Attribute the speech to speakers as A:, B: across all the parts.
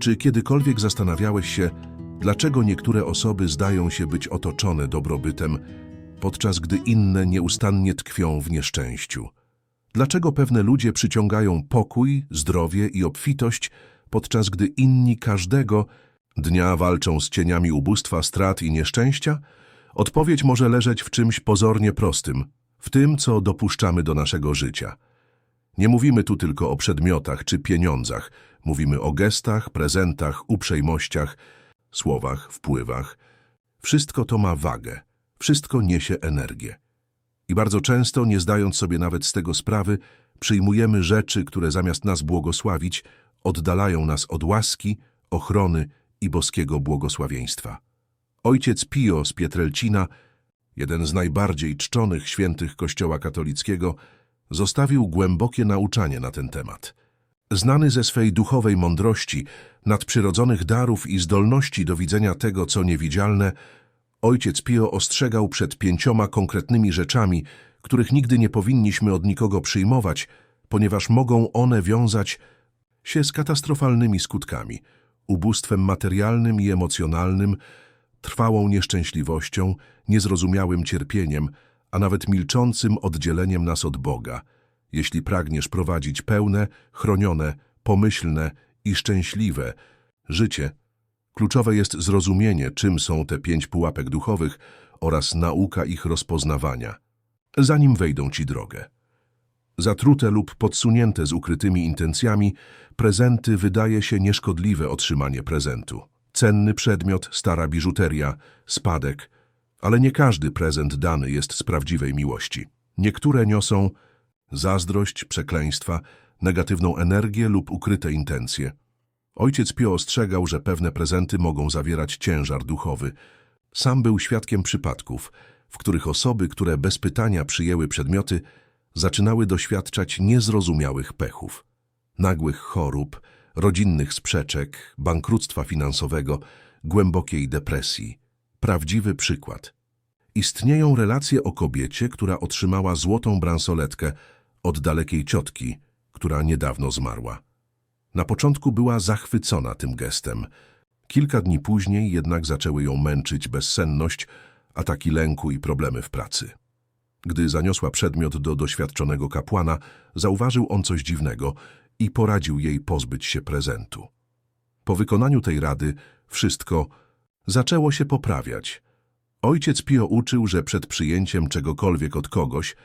A: Czy kiedykolwiek zastanawiałeś się, dlaczego niektóre osoby zdają się być otoczone dobrobytem, podczas gdy inne nieustannie tkwią w nieszczęściu? Dlaczego pewne ludzie przyciągają pokój, zdrowie i obfitość, podczas gdy inni każdego dnia walczą z cieniami ubóstwa, strat i nieszczęścia? Odpowiedź może leżeć w czymś pozornie prostym, w tym, co dopuszczamy do naszego życia. Nie mówimy tu tylko o przedmiotach czy pieniądzach, mówimy o gestach, prezentach, uprzejmościach, słowach, wpływach. Wszystko to ma wagę, wszystko niesie energię. I bardzo często, nie zdając sobie nawet z tego sprawy, przyjmujemy rzeczy, które zamiast nas błogosławić, oddalają nas od łaski, ochrony i boskiego błogosławieństwa. Ojciec Pio z Pietrelcina, jeden z najbardziej czczonych świętych Kościoła katolickiego, zostawił głębokie nauczanie na ten temat. Znany ze swej duchowej mądrości, nadprzyrodzonych darów i zdolności do widzenia tego, co niewidzialne, ojciec Pio ostrzegał przed pięcioma konkretnymi rzeczami, których nigdy nie powinniśmy od nikogo przyjmować, ponieważ mogą one wiązać się z katastrofalnymi skutkami, ubóstwem materialnym i emocjonalnym, trwałą nieszczęśliwością, niezrozumiałym cierpieniem, a nawet milczącym oddzieleniem nas od Boga. Jeśli pragniesz prowadzić pełne, chronione, pomyślne i szczęśliwe życie, kluczowe jest zrozumienie, czym są te pięć pułapek duchowych oraz nauka ich rozpoznawania, zanim wejdą ci drogę. Zatrute lub podsunięte z ukrytymi intencjami, prezenty wydaje się nieszkodliwe otrzymanie prezentu. Cenny przedmiot, stara biżuteria, spadek, ale nie każdy prezent dany jest z prawdziwej miłości. Niektóre niosą zazdrość, przekleństwa, negatywną energię lub ukryte intencje. Ojciec Pio ostrzegał, że pewne prezenty mogą zawierać ciężar duchowy. Sam był świadkiem przypadków, w których osoby, które bez pytania przyjęły przedmioty, zaczynały doświadczać niezrozumiałych pechów, nagłych chorób, rodzinnych sprzeczek, bankructwa finansowego, głębokiej depresji. Prawdziwy przykład. Istnieją relacje o kobiecie, która otrzymała złotą bransoletkę od dalekiej ciotki, która niedawno zmarła. Na początku była zachwycona tym gestem. Kilka dni później jednak zaczęły ją męczyć bezsenność, ataki lęku i problemy w pracy. Gdy zaniosła przedmiot do doświadczonego kapłana, zauważył on coś dziwnego i poradził jej pozbyć się prezentu. Po wykonaniu tej rady wszystko zaczęło się poprawiać. Ojciec Pio uczył, że przed przyjęciem czegokolwiek od kogoś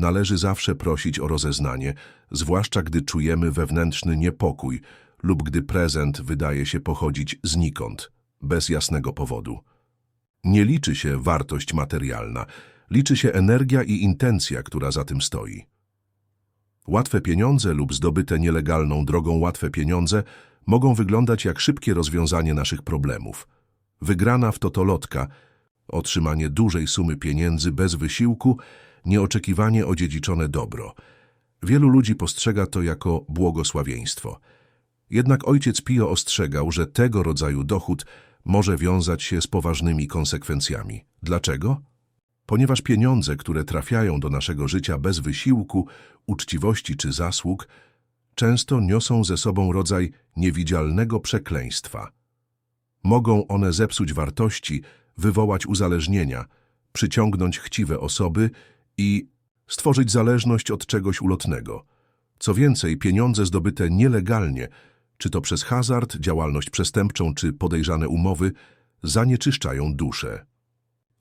A: należy zawsze prosić o rozeznanie, zwłaszcza gdy czujemy wewnętrzny niepokój lub gdy prezent wydaje się pochodzić znikąd, bez jasnego powodu. Nie liczy się wartość materialna, liczy się energia i intencja, która za tym stoi. Łatwe pieniądze lub zdobyte nielegalną drogą łatwe pieniądze mogą wyglądać jak szybkie rozwiązanie naszych problemów. Wygrana w totolotka, otrzymanie dużej sumy pieniędzy bez wysiłku, nieoczekiwanie odziedziczone dobro. Wielu ludzi postrzega to jako błogosławieństwo. Jednak ojciec Pio ostrzegał, że tego rodzaju dochód może wiązać się z poważnymi konsekwencjami. Dlaczego? Ponieważ pieniądze, które trafiają do naszego życia bez wysiłku, uczciwości czy zasług, często niosą ze sobą rodzaj niewidzialnego przekleństwa. Mogą one zepsuć wartości, wywołać uzależnienia, przyciągnąć chciwe osoby i stworzyć zależność od czegoś ulotnego. Co więcej, pieniądze zdobyte nielegalnie, czy to przez hazard, działalność przestępczą, czy podejrzane umowy, zanieczyszczają duszę.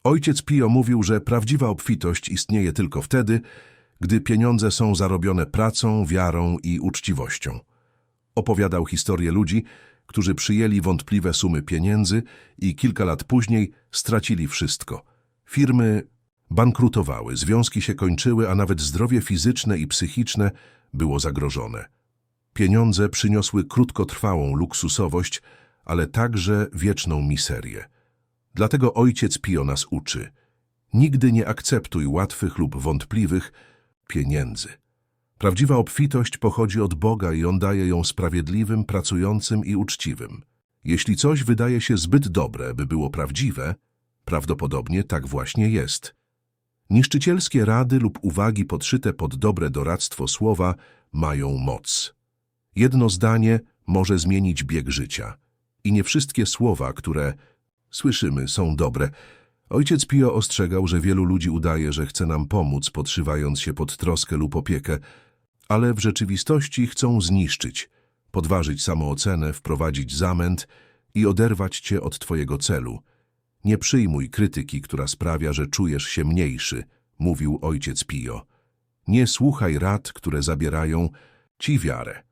A: Ojciec Pio mówił, że prawdziwa obfitość istnieje tylko wtedy, gdy pieniądze są zarobione pracą, wiarą i uczciwością. Opowiadał historię ludzi, którzy przyjęli wątpliwe sumy pieniędzy i kilka lat później stracili wszystko. Firmy bankrutowały, związki się kończyły, a nawet zdrowie fizyczne i psychiczne było zagrożone. Pieniądze przyniosły krótkotrwałą luksusowość, ale także wieczną miserię. Dlatego ojciec Pio nas uczy. Nigdy nie akceptuj łatwych lub wątpliwych pieniędzy. Prawdziwa obfitość pochodzi od Boga i On daje ją sprawiedliwym, pracującym i uczciwym. Jeśli coś wydaje się zbyt dobre, by było prawdziwe, prawdopodobnie tak właśnie jest. Niszczycielskie rady lub uwagi podszyte pod dobre doradztwo słowa mają moc. Jedno zdanie może zmienić bieg życia. I nie wszystkie słowa, które słyszymy, są dobre. Ojciec Pio ostrzegał, że wielu ludzi udaje, że chce nam pomóc, podszywając się pod troskę lub opiekę, ale w rzeczywistości chcą zniszczyć, podważyć samoocenę, wprowadzić zamęt i oderwać cię od twojego celu. Nie przyjmuj krytyki, która sprawia, że czujesz się mniejszy, mówił ojciec Pio. Nie słuchaj rad, które zabierają ci wiarę.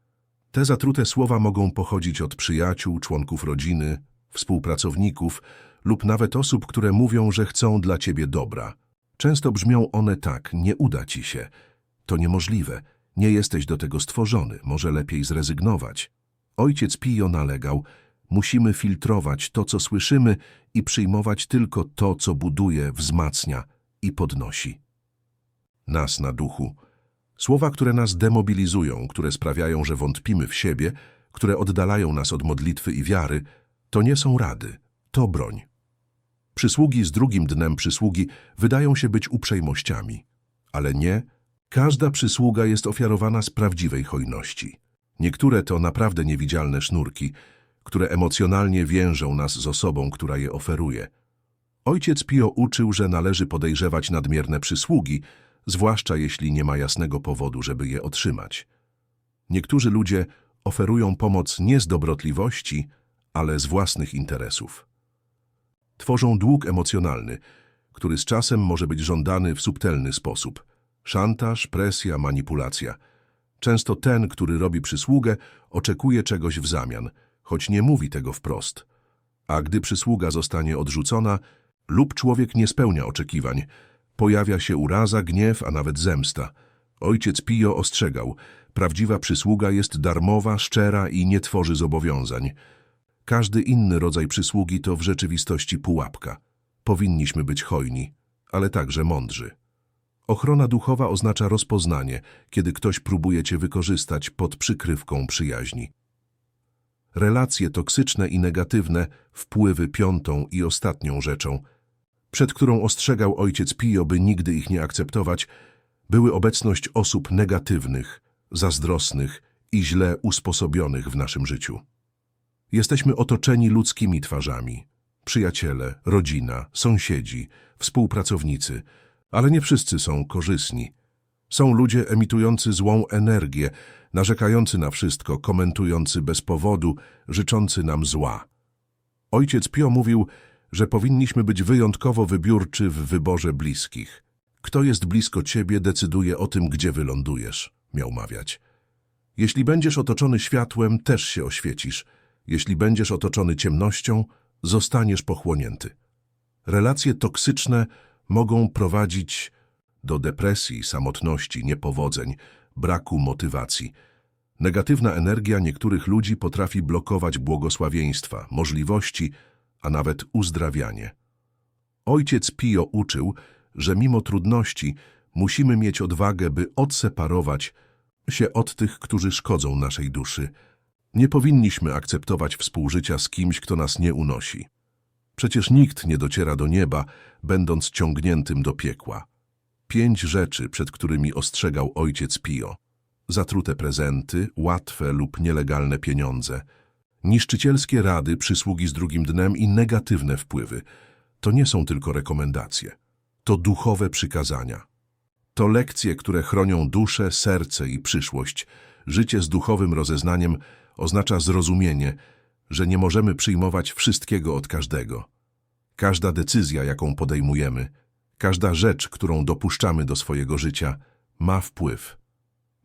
A: Te zatrute słowa mogą pochodzić od przyjaciół, członków rodziny, współpracowników lub nawet osób, które mówią, że chcą dla ciebie dobra. Często brzmią one tak, nie uda ci się. To niemożliwe, nie jesteś do tego stworzony, może lepiej zrezygnować. Ojciec Pio nalegał, musimy filtrować to, co słyszymy i przyjmować tylko to, co buduje, wzmacnia i podnosi. Nas na duchu. Słowa, które nas demobilizują, które sprawiają, że wątpimy w siebie, które oddalają nas od modlitwy i wiary, to nie są rady, to broń. Przysługi z drugim dnem przysługi wydają się być uprzejmościami, ale nie, każda przysługa jest ofiarowana z prawdziwej hojności. Niektóre to naprawdę niewidzialne sznurki, które emocjonalnie więżą nas z osobą, która je oferuje. Ojciec Pio uczył, że należy podejrzewać nadmierne przysługi, zwłaszcza jeśli nie ma jasnego powodu, żeby je otrzymać. Niektórzy ludzie oferują pomoc nie z dobrotliwości, ale z własnych interesów. Tworzą dług emocjonalny, który z czasem może być żądany w subtelny sposób. Szantaż, presja, manipulacja. Często ten, który robi przysługę, oczekuje czegoś w zamian, choć nie mówi tego wprost. A gdy przysługa zostanie odrzucona lub człowiek nie spełnia oczekiwań, pojawia się uraza, gniew, a nawet zemsta. Ojciec Pio ostrzegał, prawdziwa przysługa jest darmowa, szczera i nie tworzy zobowiązań. Każdy inny rodzaj przysługi to w rzeczywistości pułapka. Powinniśmy być hojni, ale także mądrzy. Ochrona duchowa oznacza rozpoznanie, kiedy ktoś próbuje cię wykorzystać pod przykrywką przyjaźni. Relacje toksyczne i negatywne, wpływy piątą i ostatnią rzeczą, przed którą ostrzegał ojciec Pio, by nigdy ich nie akceptować, były obecność osób negatywnych, zazdrosnych i źle usposobionych w naszym życiu. Jesteśmy otoczeni ludzkimi twarzami. Przyjaciele, rodzina, sąsiedzi, współpracownicy, ale nie wszyscy są korzystni. Są ludzie emitujący złą energię, narzekający na wszystko, komentujący bez powodu, życzący nam zła. Ojciec Pio mówił, że powinniśmy być wyjątkowo wybiórczy w wyborze bliskich. Kto jest blisko ciebie, decyduje o tym, gdzie wylądujesz, miał mawiać. Jeśli będziesz otoczony światłem, też się oświecisz. Jeśli będziesz otoczony ciemnością, zostaniesz pochłonięty. Relacje toksyczne mogą prowadzić do depresji, samotności, niepowodzeń, braku motywacji. Negatywna energia niektórych ludzi potrafi blokować błogosławieństwa, możliwości, a nawet uzdrawianie. Ojciec Pio uczył, że mimo trudności musimy mieć odwagę, by odseparować się od tych, którzy szkodzą naszej duszy. Nie powinniśmy akceptować współżycia z kimś, kto nas nie unosi. Przecież nikt nie dociera do nieba, będąc ciągniętym do piekła. Pięć rzeczy, przed którymi ostrzegał ojciec Pio. Zatrute prezenty, łatwe lub nielegalne pieniądze, niszczycielskie rady, przysługi z drugim dnem i negatywne wpływy. To nie są tylko rekomendacje. To duchowe przykazania. To lekcje, które chronią duszę, serce i przyszłość. Życie z duchowym rozeznaniem oznacza zrozumienie, że nie możemy przyjmować wszystkiego od każdego. Każda decyzja, jaką podejmujemy, każda rzecz, którą dopuszczamy do swojego życia, ma wpływ,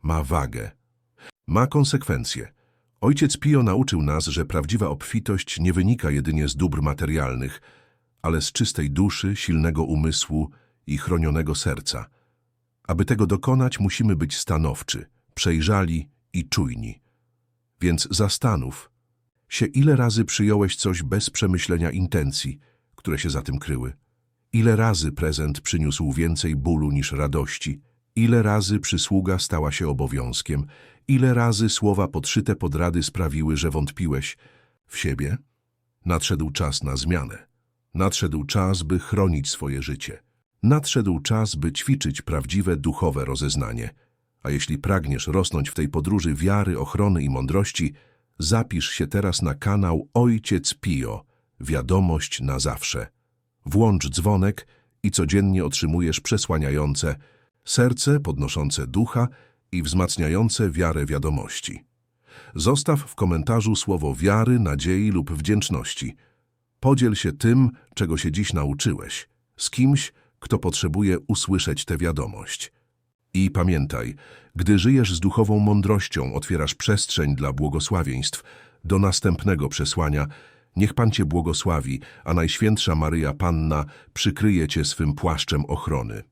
A: ma wagę, ma konsekwencje. Ojciec Pio nauczył nas, że prawdziwa obfitość nie wynika jedynie z dóbr materialnych, ale z czystej duszy, silnego umysłu i chronionego serca. Aby tego dokonać, musimy być stanowczy, przejrzali i czujni. Więc zastanów się, ile razy przyjąłeś coś bez przemyślenia intencji, które się za tym kryły. Ile razy prezent przyniósł więcej bólu niż radości. Ile razy przysługa stała się obowiązkiem. Ile razy słowa podszyte pod rady sprawiły, że wątpiłeś w siebie. Nadszedł czas na zmianę. Nadszedł czas, by chronić swoje życie. Nadszedł czas, by ćwiczyć prawdziwe duchowe rozeznanie. A jeśli pragniesz rosnąć w tej podróży wiary, ochrony i mądrości, Zapisz się teraz na kanał Ojciec Pio, wiadomość na zawsze. Włącz dzwonek i codziennie otrzymujesz przesłaniające serce, podnoszące ducha i wzmacniające wiarę wiadomości. Zostaw w komentarzu słowo wiary, nadziei lub wdzięczności. Podziel się tym, czego się dziś nauczyłeś, z kimś, kto potrzebuje usłyszeć tę wiadomość. I pamiętaj, gdy żyjesz z duchową mądrością, otwierasz przestrzeń dla błogosławieństw. Do następnego przesłania, niech Pan Cię błogosławi, a Najświętsza Maryja Panna przykryje Cię swym płaszczem ochrony.